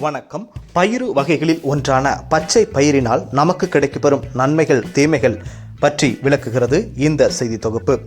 வணக்கம். பயிறு வகைகளில் ஒன்றான பச்சை பயிரினால் நமக்கு கிடைக்கப்பெறும் நன்மைகள் தீமைகள் பற்றி விளக்குகிறது இந்த செய்தி தொகுப்பு.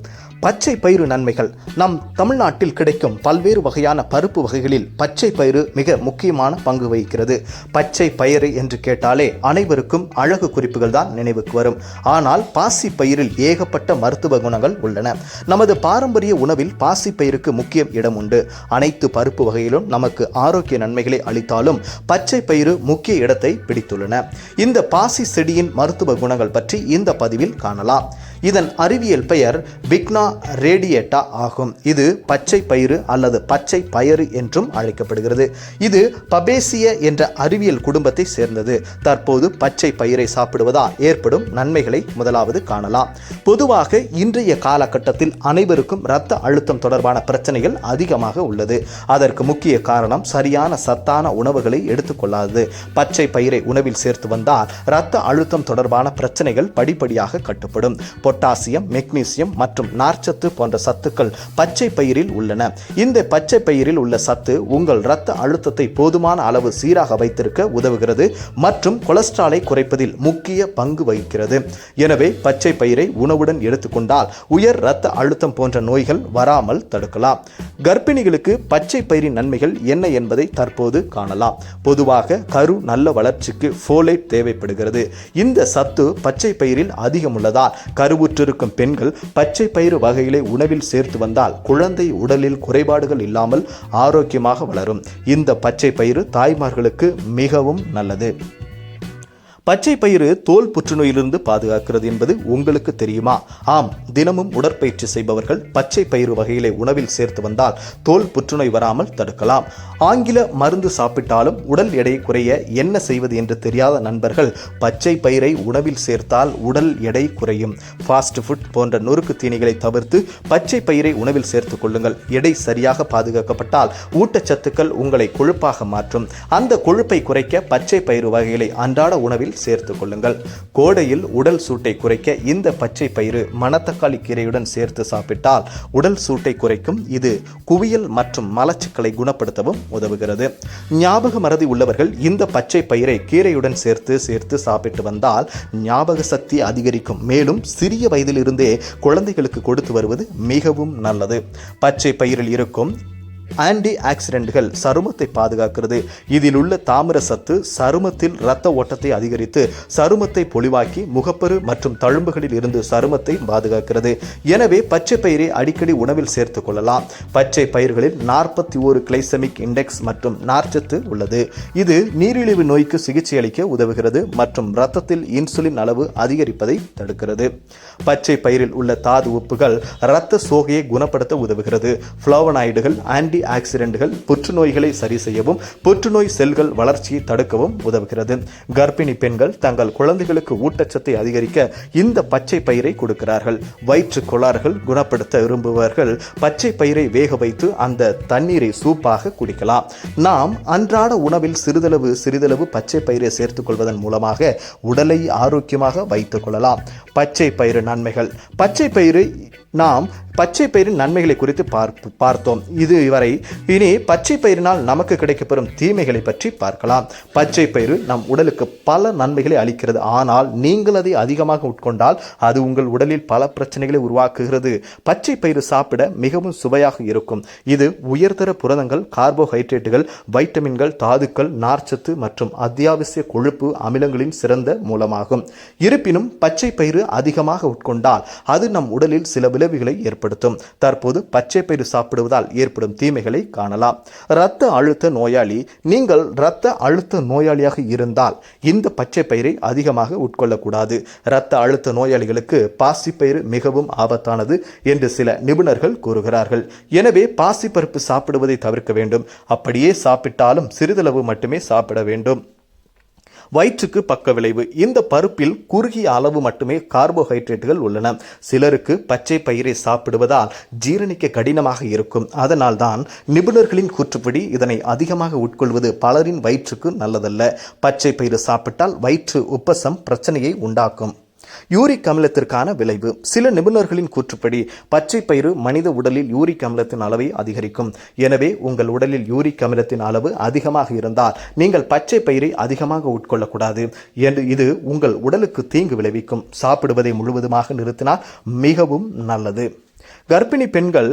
பச்சை பயிறு நன்மைகள். நம் தமிழ்நாட்டில் கிடைக்கும் பல்வேறு வகையான பருப்பு வகைகளில் பச்சை பயிறு மிக முக்கியமான பங்கு வகிக்கிறது. பச்சை பயிறு என்று கேட்டாலே அனைவருக்கும் அழகு குறிப்புகள் தான் நினைவுக்கு வரும். ஆனால் பாசி பயிரில் ஏகப்பட்ட மருத்துவ குணங்கள் உள்ளன. நமது பாரம்பரிய உணவில் பாசி பயிருக்கு முக்கிய இடம் உண்டு. அனைத்து பருப்பு வகையிலும் நமக்கு ஆரோக்கிய நன்மைகளை அளித்தாலும் பச்சை பயிறு முக்கிய இடத்தை பிடித்துள்ளன. இந்த பாசி செடியின் மருத்துவ குணங்கள் பற்றி இந்த பதிவில் காணலாம். இதன் அறிவியல் பெயர் பிக்னா ரேடியேட்டா ஆகும். இது பச்சை பயிறு அல்லது பச்சை பயறு என்றும் அழைக்கப்படுகிறது. இது பபேசிய என்ற அறிவியல் குடும்பத்தை சேர்ந்தது. தற்போது பச்சை பயிரை சாப்பிடுவதால் ஏற்படும் நன்மைகளை முதலாவது காணலாம். பொதுவாக இன்றைய காலகட்டத்தில் அனைவருக்கும் இரத்த அழுத்தம் தொடர்பான பிரச்சனைகள் அதிகமாக உள்ளது. அதற்கு முக்கிய காரணம் சரியான சத்தான உணவுகளை எடுத்துக்கொள்ளாதது. பச்சை பயிரை உணவில் சேர்த்து வந்தால் இரத்த அழுத்தம் தொடர்பான பிரச்சனைகள் படிப்படியாக கட்டுப்படும். பொட்டாசியம் மெக்னீசியம் மற்றும் நார்ச்சத்து போன்ற சத்துக்கள் பச்சை பயிரில் உள்ளன. இந்த பச்சை பயிரில் உள்ள சத்து உங்கள் இரத்த அழுத்தத்தை போதுமான அளவு சீராக வைத்திருக்க உதவுகிறது மற்றும் கொலஸ்ட்ராலை குறைப்பதில் முக்கிய பங்கு வகிக்கிறது. எனவே பச்சை பயிரை உணவுடன் எடுத்துக்கொண்டால் உயர் இரத்த அழுத்தம் போன்ற நோய்கள் வராமல் தடுக்கலாம். கர்ப்பிணிகளுக்கு பச்சை பயிரின் நன்மைகள் என்ன என்பதை தற்போது காணலாம். பொதுவாக கரு நல்ல வளர்ச்சிக்கு ஃபோலேட் தேவைப்படுகிறது. இந்த சத்து பச்சை பயிரில் அதிகம் உள்ளதால் கருவுற்றிருக்கும் பெண்கள் பச்சை பயிறு வகைகளை உணவில் சேர்த்து வந்தால் குழந்தை உடலில் குறைபாடுகள் இல்லாமல் ஆரோக்கியமாக வளரும். இந்த பச்சை பயிறு தாய்மார்களுக்கு மிகவும் நல்லது. பச்சை பயிறு தோல் புற்றுநோயிலிருந்து பாதுகாக்கிறது என்பது உங்களுக்கு தெரியுமா? ஆம் தினமும் உடற்பயிற்சி செய்பவர்கள் பச்சை பயிறு வகைகளை உணவில் சேர்த்து வந்தால் தோல் புற்றுநோய் வராமல் தடுக்கலாம். ஆங்கில மருந்து சாப்பிட்டாலும் உடல் எடை குறைய என்ன செய்வது என்று தெரியாத நண்பர்கள் பச்சை பயிரை உணவில் சேர்த்தால் உடல் எடை குறையும். ஃபாஸ்ட் ஃபுட் போன்ற நொறுக்கு தீனிகளை தவிர்த்து பச்சை பயிரை உணவில் சேர்த்துக் கொள்ளுங்கள். எடை சரியாக பாதுகாக்கப்பட்டால் ஊட்டச்சத்துக்கள் உங்களை கொழுப்பாக மாற்றும். அந்த கொழுப்பை குறைக்க பச்சை பயிறு வகைகளை அன்றாட உணவில் சேர்த்து கொள்ளுங்கள் கோடையில் உடல் சூட்டை குறைக்க இந்த பச்சை பயிறு மணத்தக்காளி கீரையுடன் சேர்த்து சாப்பிட்டால் உடல் சூட்டை குறைக்கும். இது குவியல் மற்றும் மலச்சிக்கலை குணப்படுத்தவும் உதவுகிறது. ஞாபக மறதி உள்ளவர்கள் இந்த பச்சை பயிரை கீரையுடன் சேர்த்து சேர்த்து சாப்பிட்டு வந்தால் ஞாபக சக்தி அதிகரிக்கும். மேலும் சிறிய வயதிலிருந்தே குழந்தைகளுக்கு கொடுத்து வருவது மிகவும் நல்லது. பச்சை பயிரில் இருக்கும் ஆன்டி ஆக்சிடென்ட்கள் சருமத்தை பாதுகாக்கிறது. இதில் உள்ள தாமிர சத்து சருமத்தில் இரத்த ஓட்டத்தை அதிகரித்து சருமத்தை பொலிவாக்கி முகப்பரு மற்றும் தழும்புகளில் இருந்து சருமத்தை பாதுகாக்கிறது. எனவே பச்சை பயிரை அடிக்கடி உணவில் சேர்த்துக் கொள்ளலாம். பச்சை பயிர்களில் நாற்பத்தி ஒரு கிளைசமிக் இண்டெக்ஸ் மற்றும் நார்ச்சத்து உள்ளது. இது நீரிழிவு நோய்க்கு சிகிச்சை அளிக்க உதவுகிறது மற்றும் இரத்தத்தில் இன்சுலின் அளவு அதிகரிப்பதை தடுக்கிறது. பச்சை பயிரில் உள்ள தாது உப்புகள் இரத்த சோகையை குணப்படுத்த உதவுகிறது. ஃப்ளோவனாய்டுகள் ஆன்டி ஆக்சிடென்ட்கள் புற்றுநோய்களை சரி செய்யவும் புற்றுநோய் செல்கள் வளர்ச்சியை தடுக்கவும் உதவுகிறது. கர்ப்பிணி பெண்கள் தங்கள் குழந்தைகளுக்கு ஊட்டச்சத்தை அதிகரிக்க இந்த பச்சை பயிரை கொடுக்கிறார்கள். வயிற்று கோளாறுகள் குணப்படுத்த விரும்புபவர்கள் பச்சை பயிரை வேக வைத்து அந்த தண்ணீரை சூப்பாக குடிக்கலாம். நாம் அன்றாட உணவில் சிறிதளவு சிறிதளவு பச்சை பயிரை சேர்த்துக் கொள்வதன் மூலமாக உடலை ஆரோக்கியமாக வைத்துக் கொள்ளலாம். பச்சை பயிறு நன்மைகள். பச்சை பயிறு நாம் பச்சை பயிரின் நன்மைகளை குறித்து பார்ப்பு பார்த்தோம். இது வரை இனி பச்சை பயிரினால் நமக்கு கிடைக்கப்பெறும் தீமைகளை பற்றி பார்க்கலாம். பச்சை பயிறு நம் உடலுக்கு பல நன்மைகளை அளிக்கிறது. ஆனால் நீங்கள் அதை அதிகமாக உட்கொண்டால் அது உங்கள் உடலில் பல பிரச்சனைகளை உருவாக்குகிறது. பச்சை பயிறு சாப்பிட மிகவும் சுவையாக இருக்கும். இது உயர்தர புரதங்கள் கார்போஹைட்ரேட்டுகள் வைட்டமின்கள் தாதுக்கள் நார்ச்சத்து மற்றும் அத்தியாவசிய கொழுப்பு அமிலங்களின் சிறந்த மூலமாகும். இருப்பினும் பச்சை பயிறு அதிகமாக உட்கொண்டால் அது நம் உடலில் சில விளைவுகளை ஏற்படுத்தும். தற்போது பச்சை பயிறு சாப்பிடுவதால் ஏற்படும் தீமைகளை காணலாம். இரத்த அழுத்த நோயாளி நீங்கள் இரத்த அழுத்த நோயாளியாக இருந்தால் இந்த பச்சை பயிரை அதிகமாக உட்கொள்ளக்கூடாது. இரத்த அழுத்த நோயாளிகளுக்கு பாசிப்பயிறு மிகவும் ஆபத்தானது என்று சில நிபுணர்கள் கூறுகிறார்கள். எனவே பாசிப்பருப்பு சாப்பிடுவதை தவிர்க்க வேண்டும். அப்படியே சாப்பிட்டாலும் சிறிதளவு மட்டுமே சாப்பிட வேண்டும். வயிற்றுக்கு பக்க விளைவு இந்த பருப்பில் குறுகிய அளவு மட்டுமே கார்போஹைட்ரேட்டுகள் உள்ளன. சிலருக்கு பச்சை பயிரை சாப்பிடுவதால் ஜீரணிக்க கடினமாக இருக்கும். அதனால்தான் நிபுணர்களின் கூற்றுப்படி இதனை அதிகமாக உட்கொள்வது பலரின் வயிற்றுக்கு நல்லதல்ல. பச்சை பயிறு சாப்பிட்டால் வயிற்று உப்பசம் பிரச்சனையை உண்டாக்கும். யூரிக் அமிலத்திற்கான விளைவு. சில நிபுணர்களின் கூற்றுப்படி பச்சை பயிறு மனித உடலில் யூரிக் அமிலத்தின் அளவை அதிகரிக்கும். எனவே உங்கள் உடலில் யூரிக் அமிலத்தின் அளவு அதிகமாக இருந்தால் நீங்கள் பச்சை பயிரை அதிகமாக உட்கொள்ளக்கூடாது. என்று இது உங்கள் உடலுக்கு தீங்கு விளைவிக்கும். சாப்பிடுவதை முழுவதுமாக நிறுத்தினால் மிகவும் நல்லது. கர்ப்பிணி பெண்கள்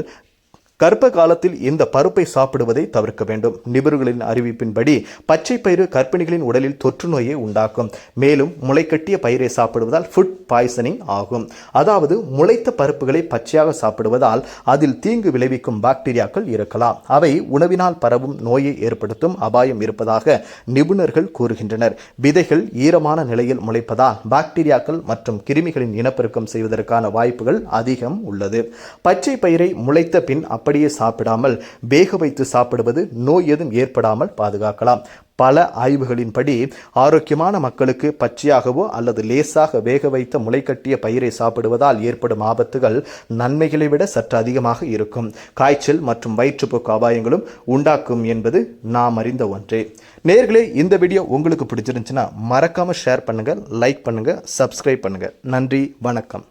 கர்ப்ப காலத்தில் இந்த பருப்பை சாப்பிடுவதை தவிர்க்க வேண்டும். நிபுணர்களின் அறிவிப்பின்படி பச்சை பயிறு கர்ப்பிணிகளின் உடலில் தொற்று நோயை உண்டாக்கும். மேலும் முளைக்கட்டிய பயிரை சாப்பிடுவதால் ஃபுட் பாய்சனிங் ஆகும். அதாவது முளைத்த பருப்புகளை பச்சையாக சாப்பிடுவதால் அதில் தீங்கு விளைவிக்கும் பாக்டீரியாக்கள் இருக்கலாம். அவை உணவினால் பரவும் நோயை ஏற்படுத்தும் அபாயம் இருப்பதாக நிபுணர்கள் கூறுகின்றனர். விதைகள் ஈரமான நிலையில் முளைப்பதால் பாக்டீரியாக்கள் மற்றும் கிருமிகளின் இனப்பெருக்கம் செய்வதற்கான வாய்ப்புகள் அதிகம் உள்ளது. பச்சை பயிரை முளைத்த பின் அப்படியே சாப்பிடாமல் வேக வைத்து சாப்பிடுவது நோய் எதுவும் ஏற்படாமல் பாதுகாக்கலாம். பல ஆய்வுகளின்படி ஆரோக்கியமான மக்களுக்கு பச்சையாகவோ அல்லது லேசாக வேக வைத்த முளைக்கட்டிய பயிரை சாப்பிடுவதால் ஏற்படும் ஆபத்துகள் நன்மைகளை விட சற்று அதிகமாக இருக்கும். காய்ச்சல் மற்றும் வயிற்றுப்போக்கு அபாயங்களும் உண்டாக்கும் என்பது நாம் அறிந்த ஒன்றே. நேர்களே இந்த வீடியோ உங்களுக்கு பிடிச்சிருந்துச்சுன்னா மறக்காமல் ஷேர் பண்ணுங்கள் லைக் பண்ணுங்கள் சப்ஸ்கிரைப் பண்ணுங்கள் நன்றி வணக்கம்.